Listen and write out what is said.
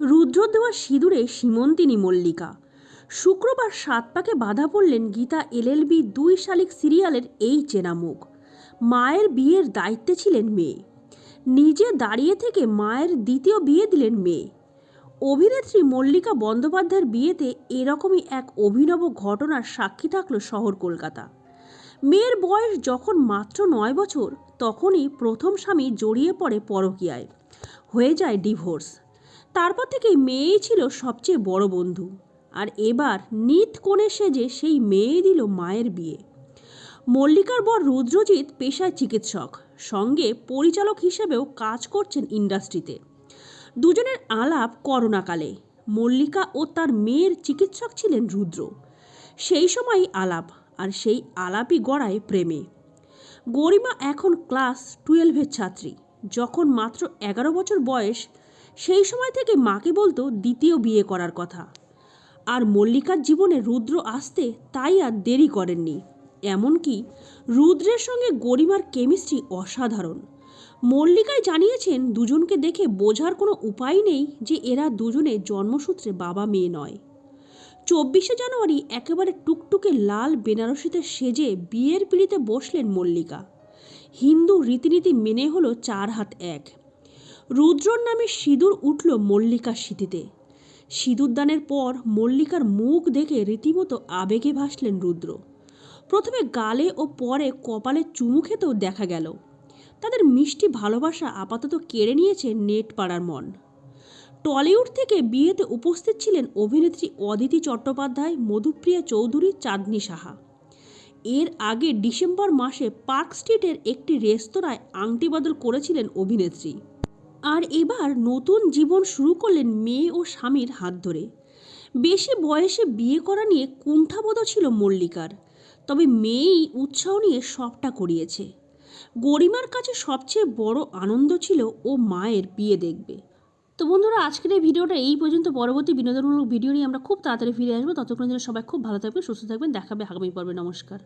রুদ্র দেওয়া সিঁদুরে সীমন্তিনী মল্লিকা। শুক্রবার সাত পাকে বাধা পড়লেন গীতা এলএলবি দুই শালিক সিরিয়ালের এই চেনা মুখ মায়ের বিয়ের দায়িত্বে ছিলেন মেয়ে। নিজে দাঁড়িয়ে থেকে মায়ের দ্বিতীয় বিয়ে দিলেন মেয়ে। অভিনেত্রী মল্লিকা বন্দ্যোপাধ্যায়ের বিয়েতে এরকমই এক অভিনব ঘটনার সাক্ষী থাকল শহর কলকাতা। মেয়ের বয়স যখন মাত্র নয় বছর, তখনই প্রথম স্বামী জড়িয়ে পড়ে পরকীয়ায়। হয়ে যায় ডিভোর্স। তারপর থেকেই মেয়েই ছিল সবচেয়ে বড় বন্ধু। আর এবার নিত কোণে সেজে সেই মেয়ে দিল মায়ের বিয়ে। মল্লিকার বর রুদ্রজিৎ পেশায় চিকিৎসক, সঙ্গে পরিচালক হিসেবেও কাজ করছেন ইন্ডাস্ট্রিতে। দুজনের আলাপ করোনাকালে। মল্লিকা ও তার মেয়ের চিকিৎসক ছিলেন রুদ্র। সেই সময়ই আলাপ, আর সেই আলাপই গড়ায় প্রেমে। গরিমা এখন ক্লাস টুয়েলভের ছাত্রী, যখন মাত্র এগারো বছর বয়স সেই সময় থেকে মাকে বলতো দ্বিতীয় বিয়ে করার কথা। আর মল্লিকার জীবনে রুদ্র আসতে তাই আর দেরি করেননি। এমনকি রুদ্রের সঙ্গে গরিমার কেমিস্ট্রি অসাধারণ। মল্লিকায় জানিয়েছেন দুজনকে দেখে বোঝার কোনো উপায় নেই যে এরা দুজনে জন্মসূত্রে বাবা মেয়ে নয়। চব্বিশে জানুয়ারি একেবারে টুকটুকে লাল বেনারসিতে সেজে বিয়ের পিড়িতে বসলেন মল্লিকা। হিন্দু রীতিনীতি মেনে হলো চার হাত এক। রুদ্রর নামে সিঁদুর উঠল মল্লিকার স্মৃতিতে সিঁদুরদানের পর মল্লিকার মুখ দেখে রীতিমতো আবেগে ভাসলেন রুদ্র। প্রথমে গালে ও পরে কপালে চুমু খেতেও দেখা গেল। তাদের মিষ্টি ভালোবাসা আপাতত কেড়ে নিয়েছে নেট পাড়ার মন। টলিউড থেকে বিয়েতে উপস্থিত ছিলেন অভিনেত্রী অদিতি চট্টোপাধ্যায়, মধুপ্রিয়া চৌধুরী, চাঁদনি সাহা। এর আগে ডিসেম্বর মাসে পার্ক স্ট্রিটের একটি রেস্তোরাঁয় আংটি বদল করেছিলেন অভিনেত্রী। আর এবার নতুন জীবন শুরু করলেন মেয়ে ও স্বামীর হাত ধরে। বেশি বয়সে বিয়ে করা নিয়ে কুণ্ঠাবোধ ছিল মল্লিকার, তবে মেয়েই উৎসাহ নিয়ে সবটা করিয়েছে। গরিমার কাছে সবচেয়ে বড় আনন্দ ছিল ও মায়ের বিয়ে দেখবে। তো বন্ধুরা, আজকের এই ভিডিওটা এই পর্যন্ত। পরবর্তী বিনোদনমূলক ভিডিও নিয়ে আমরা খুব তাড়াতাড়ি ফিরে আসব। ততক্ষণ যেন সবাই খুব ভালো থাকবেন, সুস্থ থাকবেন। দেখাবে আগামী পর্বে। নমস্কার।